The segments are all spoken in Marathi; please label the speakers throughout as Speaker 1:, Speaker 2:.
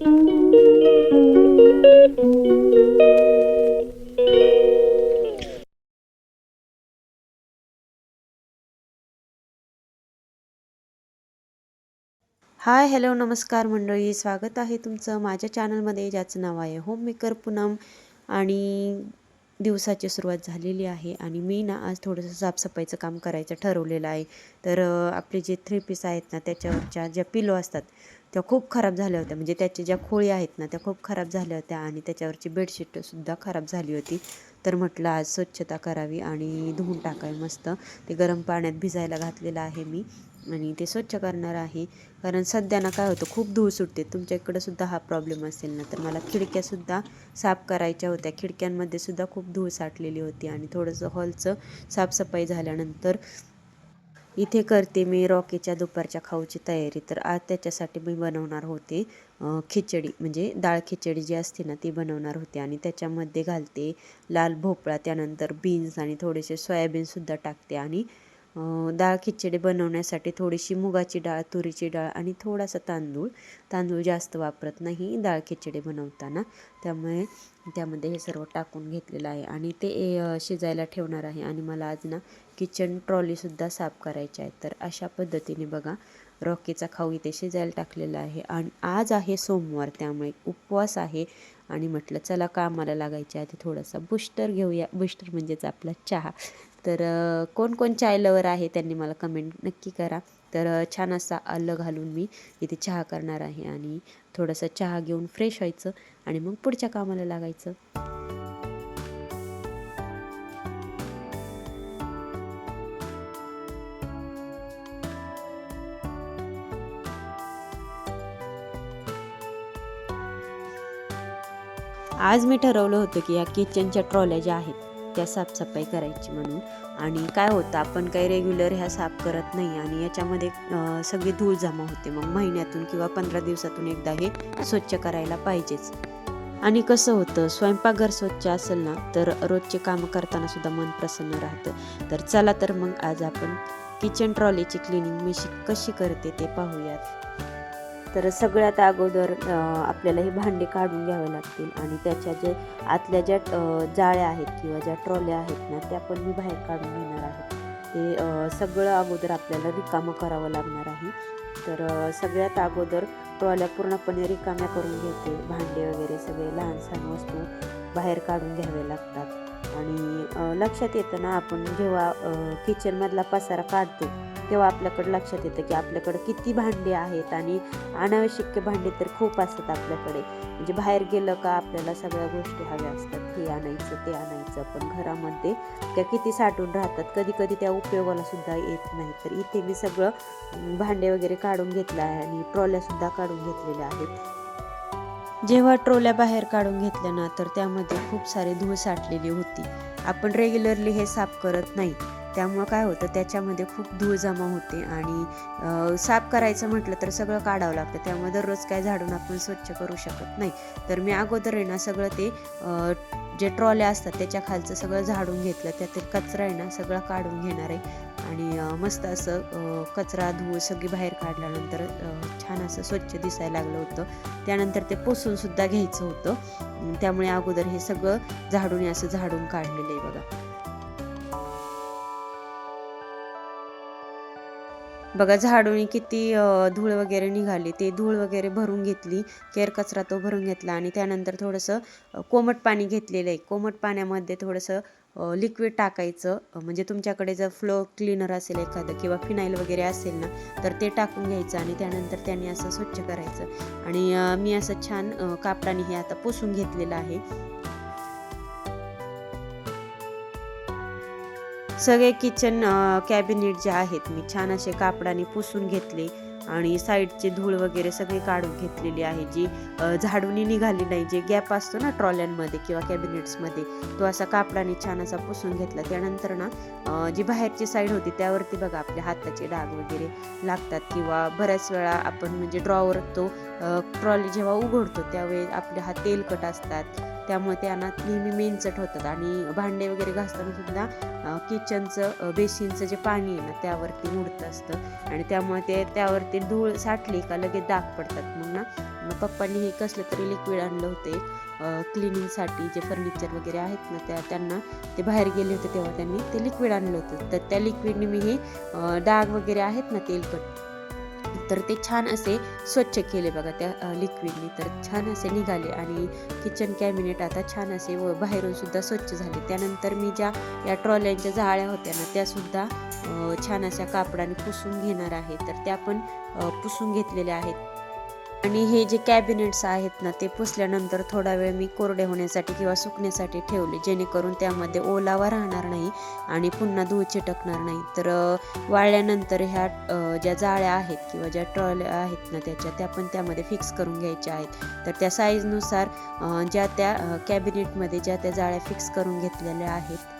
Speaker 1: हाय हॅलो नमस्कार मंडळी. स्वागत आहे तुमचं माझ्या चॅनलमध्ये ज्याचं नाव आहे होम मेकर पूनम आणि दिवसाची सुरुवात झालेली आहे आणि मी ना आज थोडंसं साफसफाईचं काम करायचं ठरवलेलं आहे. तर आपले जे थ्री पीस आहेत ना त्याच्यावरच्या ज्या पिलो असतात त्या खूप खराब झाल्या होत्या. म्हणजे त्याच्या ज्या खोळी आहेत ना त्या खूप खराब झाल्या होत्या आणि त्याच्यावरची बेडशीटसुद्धा खराब झाली होती. तर म्हटलं आज स्वच्छता करावी आणि धुवून टाकावी मस्त. ते गरम पाण्यात भिजायला घातलेलं आहे मी आणि ते स्वच्छ करणार आहे. कारण सध्या ना काय होतं खूप धूळ सुटते. तुमच्या इकडंसुद्धा हा प्रॉब्लेम असेल ना तर मला खिडक्यासुद्धा साफ करायच्या होत्या. खिडक्यांमध्ये सुद्धा खूप धूळ साठलेली होती आणि थोडंसं हॉलचं साफसफाई झाल्यानंतर इथे करते मी रॉकीच्या दुपारच्या खाऊची तयारी. तर आज त्याच्यासाठी मी बनवणार होते खिचडी. म्हणजे डाळ खिचडी जी असते ना ती बनवणार होते. आणि त्याच्यामध्ये घालते लाल भोपळा त्यानंतर बीन्स आणि थोडेसे सोयाबीनसुद्धा टाकते. आणि डाळ खिचडी बनवण्यासाठी थोडीशी मुगाची डाळ तुरीची डाळ आणि थोडासा तांदूळ. तांदूळ जास्त वापरत नाही डाळ खिचडी बनवताना. त्यामुळे त्यामध्ये हे सर्व टाकून घेतलेलं आहे. आणि ते शिजायला ठेवणार आहे. आणि मला आज ना किचन ट्रॉलीसुद्धा साफ करायची आहे तर अशा पद्धतीने बघा रॉकीचा खाऊ इथे शिजायला टाकलेला आहे. आणि आज आहे सोमवार त्यामुळे उपवास आहे. आणि म्हटलं चला कामाला लागायच्या आधी थोडासा बुस्टर घेऊया. बुस्टर म्हणजेच आपला चहा. तर अं, कोण कोण चाय लवर आहे त्यांनी मला कमेंट नक्की करा. तर छान असा आलं घालून मी इथे चहा करणार आहे आणि थोडंसं चहा घेऊन फ्रेश व्हायचं आणि मग पुढच्या कामाला लागायचं. आज मी ठरवलं होतं की या किचनच्या ट्रॉल्या ज्या आहेत त्या साफसफाई करायची म्हणून. आणि काय होतं आपण काही रेग्युलर ह्या साफ करत नाही आणि याच्यामध्ये सगळी धूळ जमा होते. मग महिन्यातून किंवा पंधरा दिवसातून एकदा हे स्वच्छ करायला पाहिजेच. आणि कसं होतं स्वयंपाकघर स्वच्छ असेल ना तर रोजचे कामं करताना सुद्धा मन प्रसन्न राहतं. तर चला तर मग आज आपण किचन ट्रॉलीची क्लिनिंग मी कशी करते ते पाहूयात. तर सगळ्यात अगोदर आपल्याला हे भांडे काढून घ्यावे लागतील आणि त्याच्या जे आतल्या ज्या जाळ्या आहेत किंवा ज्या ट्रॉल्या आहेत ना त्या पण मी बाहेर काढून घेणार आहे. ते सगळं अगोदर आपल्याला रिकामं करावं लागणार आहे. तर सगळ्यात अगोदर ट्रॉल्या पूर्णपणे रिकाम्या करून घेते. भांडे वगैरे सगळे लहान सहान वस्तू बाहेर काढून घ्यावे लागतात. आणि लक्षात येतं ना आपण जेव्हा किचनमधला पसारा काढतो तेव्हा आपल्याकडे लक्षात येतं की आपल्याकडे किती भांडे आहेत आणि अनावश्यक भांडे तर खूप असतात आपल्याकडे. म्हणजे बाहेर गेलं का आपल्याला सगळ्या गोष्टी हव्या असतात हे आणायचं ते आणायचं. पण घरामध्ये त्या किती साठून राहतात कधी कधी त्या उपयोगाला सुद्धा येत नाही तर इथे मी सगळं भांडे वगैरे काढून घेतलं आहे आणि ट्रॉल्यासुद्धा काढून घेतलेल्या आहेत. जेव्हा ट्रोल्या बाहेर काढून घेतल्या ना तर त्यामध्ये खूप सारी धूळ साठलेली होती. आपण रेग्युलरली हे साफ करत नाही. त्यामुळं काय होतं त्याच्यामध्ये खूप धूळ जमा होते आणि साफ करायचं म्हटलं तर सगळं काढावं लागतं. त्यामुळे दररोज काय झाडून आपण स्वच्छ करू शकत नाही. तर मी अगोदर आहे ना सगळं ते जे ट्रॉल्या असतात त्याच्या खालचं सगळं झाडून घेतलं त्यातील कचरा आहे ना सगळं काढून घेणार आहे. आणि मस्त असं कचरा धूळ सगळी बाहेर काढल्यानंतर छान असं स्वच्छ दिसायला लागलं होतं. त्यानंतर ते पोसूनसुद्धा घ्यायचं होतं. त्यामुळे अगोदर हे सगळं झाडून असं झाडून काढलेलं आहे बघा. बघा झाडूनी किती धूळ वगैरे निघाली ते धूळ वगैरे भरून घेतली केर कचरा तो भरून घेतला आणि त्यानंतर थोडंसं कोमट पाणी घेतलेलं आहे. कोमट पाण्यामध्ये थोडंसं लिक्विड टाकायचं. म्हणजे तुमच्याकडे जर फ्लो क्लीनर असेल एखादं किंवा फिनाईल वगैरे असेल ना तर ते टाकून घ्यायचं आणि त्यानंतर त्याने असं स्वच्छ करायचं. आणि मी असं छान कापडाने हे आता पुसून घेतलेलं आहे. सगळे किचन कॅबिनेट जे आहेत मी छान असे कापडाने पुसून घेतले आणि साईडचे धूळ वगैरे सगळी काढून घेतलेली आहे जी झाडूनी निघाली नाही जे गॅप असतो ना ट्रॉल्यांमध्ये किंवा कॅबिनेट्समध्ये तो असा कापडाने छान असा पुसून घेतला. त्यानंतर ना जी बाहेरची साईड होती त्यावरती बघा आपल्या हाताचे डाग वगैरे लागतात किंवा बऱ्याच वेळा आपण म्हणजे ड्रॉवर तो ट्रॉली जेव्हा उघडतो त्यावेळी आपले हात तेलकट असतात. त्यामुळे त्यांना नेहमी मेनचट होतात. आणि भांडे वगैरे घासताना सुद्धा किचनचं बेसिनचं जे पाणी आहे ना त्यावरती उडतं असतं. आणि त्यामुळे ते त्यावरती धूळ साठली का लगेच डाग पडतात. मग ना पप्पांनी हे कसलं तरी लिक्विड आणलं होते क्लिनिंगसाठी जे फर्निचर वगैरे आहेत ना त्या त्यांना ते बाहेर गेले होते तेव्हा त्यांनी ते लिक्विड आणलं होतं. तर त्या लिक्विडने मी हे डाग वगैरे आहेत ना तेलकट तर ते छान असे स्वच्छ केले बघा त्या लिक्विडने तर छान असे निघाले आणि किचन कॅबिनेट आता छान असे व बाहेरून सुद्धा स्वच्छ झाले. त्यानंतर मी ज्या या ट्रॉल्यांच्या जाळ्या होत्या ना त्या सुद्धा छान अशा कापडाने पुसून घेणार आहे. तर त्या पण पुसून घेतलेल्या आहेत. आणि हे जे कॅबिनेट्स आहेत ना ते पुसल्यानंतर थोडा वेळ मी कोरडे होण्यासाठी किंवा सुकण्यासाठी ठेवले जेणेकरून त्यामध्ये ओलावा राहणार नाही आणि पुन्हा धूळ चिटकणार नाही. तर वाळल्यानंतर ह्या ज्या जाळ्या आहेत किंवा ज्या ट्रॉल्या आहेत ना त्याच्या त्या पण त्यामध्ये फिक्स करून घ्यायच्या आहेत. तर त्या साईजनुसार ज्या त्या कॅबिनेटमध्ये ज्या त्या जाळ्या फिक्स करून घेतलेल्या आहेत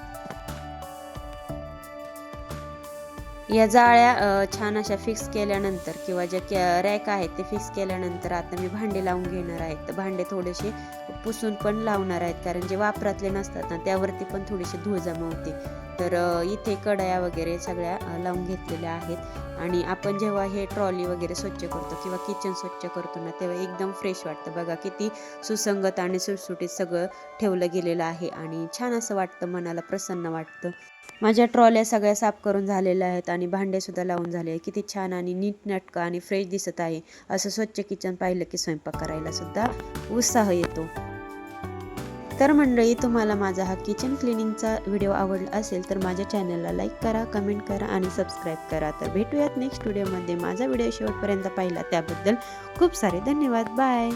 Speaker 1: या जाळ्या छान अशा फिक्स केल्यानंतर किंवा ज्या कॅ रॅक आहेत ते फिक्स केल्यानंतर आता मी भांडे लावून घेणार आहेत तर भांडे थोडेसे पुसून पण लावणार आहेत. कारण जे वापरातले नसतात ना त्यावरती पण थोडीशी धूळ जमा होते. तर इथे कढया वगैरे सगळ्या लावून घेतलेल्या आहेत. आणि आपण जेव्हा हे ट्रॉली वगैरे स्वच्छ करतो किंवा किचन स्वच्छ करतो ना तेव्हा एकदम फ्रेश वाटतं. बघा किती सुसंगत आणि सुटसुटीत सगळं ठेवलं गेलेलं आहे. आणि छान असं वाटतं मनाला प्रसन्न वाटतं. माझ्या ट्रॉल्या सगळ्या साफ करून झालेल्या आहेत आणि भांडेसुद्धा लावून झाले किती छान आणि नीटनाटकं आणि फ्रेश दिसत आहे. असं स्वच्छ किचन पाहिलं की स्वयंपाक करायला सुद्धा उत्साह येतो. तर मंडळी तुम्हाला माझा हा किचन क्लिनिंगचा व्हिडिओ आवडला असेल तर माझ्या चॅनलला लाईक करा कमेंट करा आणि सबस्क्राईब करा. तर भेटूयात नेक्स्ट व्हिडिओमध्ये माझा व्हिडिओ शेवटपर्यंत पाहिला त्याबद्दल खूप सारे धन्यवाद. बाय